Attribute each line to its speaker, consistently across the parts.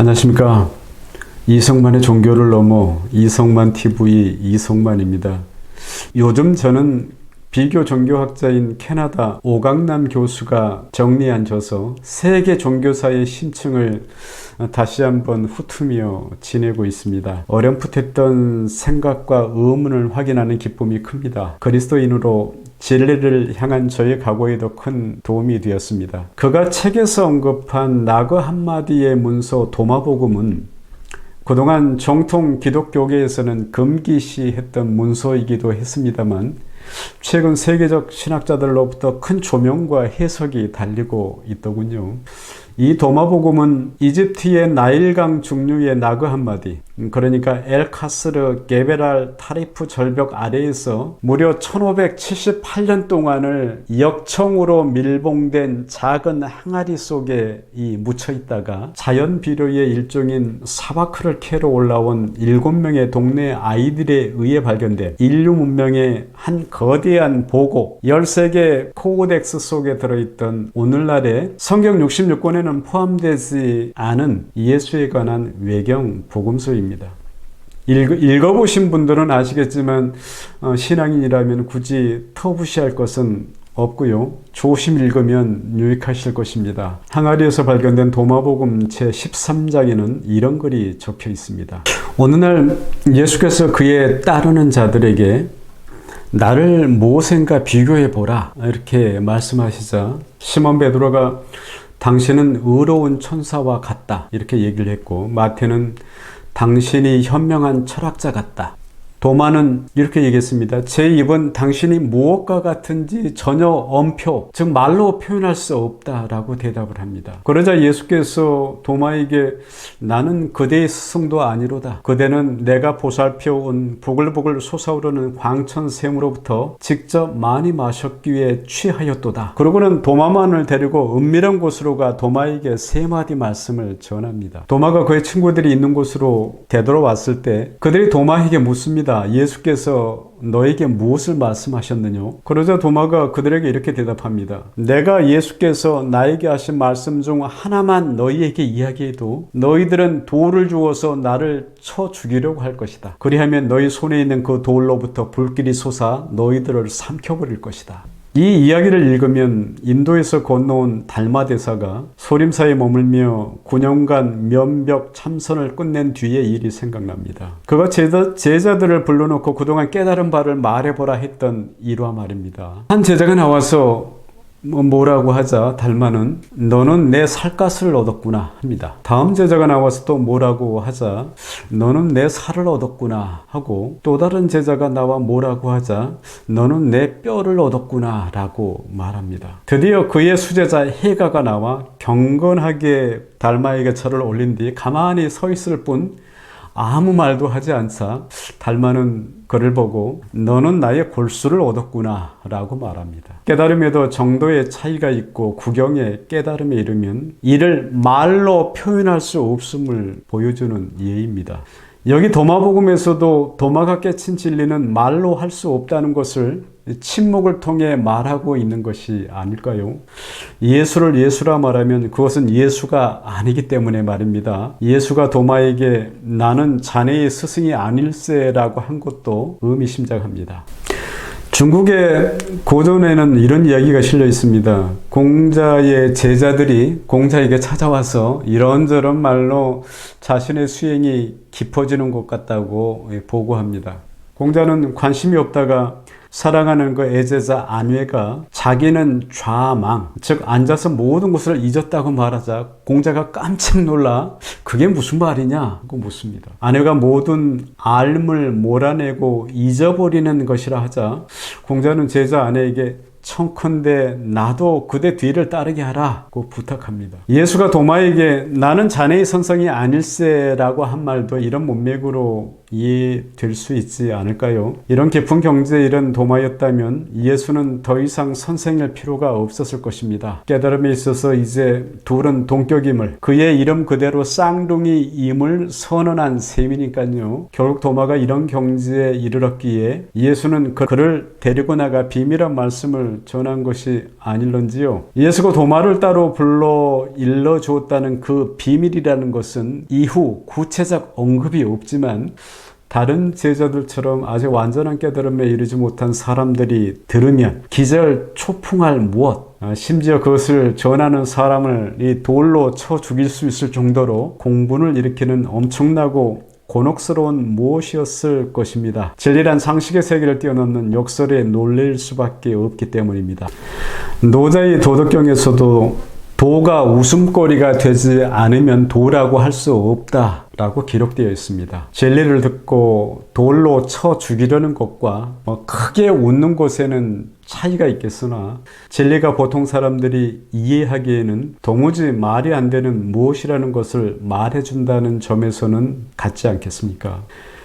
Speaker 1: 안녕하십니까. 이성만의 종교를 넘어 이성만 TV 이성만입니다. 요즘 저는 비교 종교학자인 캐나다 오강남 교수가 정리한 저서 세계 종교사의 심층을 다시 한번 훑으며 지내고 있습니다. 어렴풋했던 생각과 의문을 확인하는 기쁨이 큽니다. 그리스도인으로 진리를 향한 저의 각오에도 큰 도움이 되었습니다. 그가 책에서 언급한 나그 한마디의 문서 도마복음은 그동안 정통 기독교계에서는 금기시했던 문서이기도 했습니다만 최근 세계적 신학자들로부터 큰 조명과 해석이 달리고 있더군요. 이 도마복음은 이집트의 나일강 중류의 나그 한마디, 그러니까 엘카스르 게베랄 타리프 절벽 아래에서 무려 1578년 동안을 역청으로 밀봉된 작은 항아리 속에 이 묻혀 있다가 자연 비료의 일종인 사바크를 캐러 올라온 7명의 동네 아이들에 의해 발견된 인류 문명의 한 거대한 보고 13개 코오덱스 속에 들어있던 오늘날의 성경 66권 에는 포함되지 않은 예수에 관한 외경 복음서입니다. 읽어, 보신 분들은 아시겠지만 어, 신앙인이라면 굳이 터부시할 것은 없고요. 조심 읽으면 유익하실 것입니다. 항아리에서 발견된 도마복음 제 13장에는 이런 글이 적혀 있습니다. 어느 날 예수께서 그의 따르는 자들에게 나를 모생과 비교해 보라 이렇게 말씀하시자 시몬 베드로가 당신은 의로운 천사와 같다 이렇게 얘기를 했고 마태는 당신이 현명한 철학자 같다. 도마는 이렇게 얘기했습니다. 제 입은 당신이 무엇과 같은지 전혀 엄표, 즉 말로 표현할 수 없다라고 대답을 합니다. 그러자 예수께서 도마에게 나는 그대의 스승도 아니로다. 그대는 내가 보살펴 온 부글부글 솟아오르는 광천샘으로부터 직접 많이 마셨기에 취하였도다. 그러고는 도마만을 데리고 은밀한 곳으로 가 도마에게 세 마디 말씀을 전합니다. 도마가 그의 친구들이 있는 곳으로 되돌아왔을 때 그들이 도마에게 묻습니다. 묻습니다. 예수께서 너에게 무엇을 말씀하셨느냐? 그러자 도마가 그들에게 이렇게 대답합니다. 내가 예수께서 나에게 하신 말씀 중 하나만 너희에게 이야기해도 너희들은 돌을 주어서 나를 쳐 죽이려고 할 것이다. 그리하면 너희 손에 있는 그 돌로부터 불길이 솟아 너희들을 삼켜버릴 것이다. 이 이야기를 읽으면 인도에서 건너온 달마 대사가 소림사에 머물며 9년간 면벽 참선을 끝낸 뒤의 일이 생각납니다. 그가 제자, 제자들을 불러놓고 그동안 깨달은 바를 말해보라 했던 일화 말입니다. 한 제자가 나와서 뭐 뭐라고 하자 달마는 너는 내 살갗을 얻었구나 합니다. 다음 제자가 나와서 또 뭐라고 하자 너는 내 살을 얻었구나 하고 또 다른 제자가 나와 뭐라고 하자 너는 내 뼈를 얻었구나 라고 말합니다. 드디어 그의 수제자 해가가 나와 경건하게 달마에게 절을 올린 뒤 가만히 서 있을 뿐 아무 말도 하지 않자 달마는 그를 보고 너는 나의 골수를 얻었구나 라고 말합니다. 깨달음에도 정도의 차이가 있고 구경의 깨달음에 이르면 이를 말로 표현할 수 없음을 보여주는 예입니다. 여기 도마복음에서도 도마가 깨친 진리는 말로 할 수 없다는 것을 침묵을 통해 말하고 있는 것이 아닐까요? 예수를 예수라 말하면 그것은 예수가 아니기 때문에 말입니다. 예수가 도마에게 나는 자네의 스승이 아닐세라고 한 것도 의미심장합니다. 중국의 고전에는 이런 이야기가 실려 있습니다. 공자의 제자들이 공자에게 찾아와서 이런저런 말로 자신의 수행이 깊어지는 것 같다고 보고합니다. 공자는 관심이 없다가 사랑하는 그 애제자 안회가 자기는 좌망, 즉 앉아서 모든 것을 잊었다고 말하자 공자가 깜짝 놀라 그게 무슨 말이냐 하고 묻습니다. 아내가 모든 알을 몰아내고 잊어버리는 것이라 하자 공자는 제자 아내에게 청컨대 나도 그대 뒤를 따르게 하라고 부탁합니다. 예수가 도마에게 나는 자네의 선성이 아닐세라고 한 말도 이런 문맥으로 이해될 수 있지 않을까요? 이런 깊은 경제에 이른 도마였다면 예수는 더 이상 선생일 필요가 없었을 것입니다. 깨달음에 있어서 이제 둘은 동격임을 그의 이름 그대로 쌍둥이임을 선언한 셈이니까요. 결국 도마가 이런 경지에 이르렀기에 예수는 그- 그를 데리고 나가 비밀한 말씀을 전한 것이 아닐런지요. 예수가 도마를 따로 불러 일러 주었다는 그 비밀이라는 것은 이후 구체적 언급이 없지만 다른 제자들처럼 아직 완전한 깨달음에 이르지 못한 사람들이 들으면 기절 초풍할 무엇 아, 심지어 그것을 전하는 사람을 이 돌로 쳐 죽일 수 있을 정도로 공분을 일으키는 엄청나고 곤혹스러운 무엇이었을 것입니다. 진리란 상식의 세계를 뛰어넘는 역설에 놀릴 수밖에 없기 때문입니다. 노자의 도덕경에서도 도가 웃음거리가 되지 않으면 도라고 할 수 없다 라고 기록되어 있습니다. 진리를 듣고 돌로 쳐 죽이려는 것과 뭐 크게 웃는 것에는 차이가 있겠으나 진리가 보통 사람들이 이해하기에는 도무지 말이 안 되는 무엇이라는 것을 말해준다는 점에서는 같지 않겠습니까?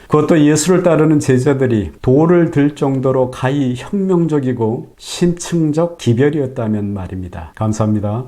Speaker 1: 그것도 예수를 따르는 제자들이 돌을 들 정도로 가히 혁명적이고 심층적 기별이었다면 말입니다. 감사합니다.